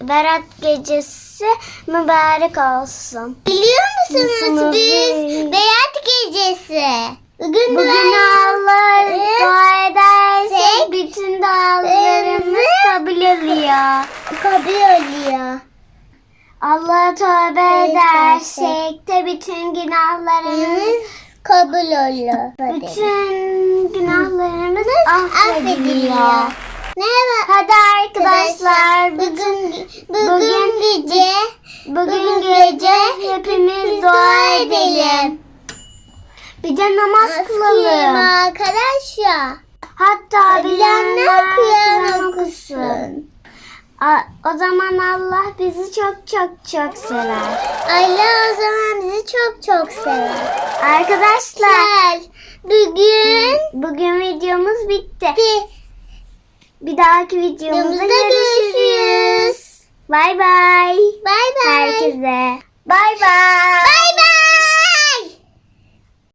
Berat gecesi mübarek olsun. Biliyor musunuz biz. Berat Gecesi. Bugün, Bugün Allah dua edersek Sek- bütün dualarımız kabul oluyor. kabul oluyor. Allah'a tövbe edersek de bütün günahlarımız kabul oluyor. bütün günahlarımız affediliyor. affediliyor. Merhaba Hadi arkadaşlar bugün bugün, gece bugün gece hepimiz dua edelim. Bir de namaz kılalım. arkadaşlar? Hatta Bilenler Kur'an okusun. A- O zaman Allah bizi çok çok çok sever. Allah o zaman bizi çok çok sever. Arkadaşlar Gel. Bugün bugün videomuz bitti. de Bir dahaki videomuzda görüşürüz. Bay bay. Bay bay. Herkese. Bay bay.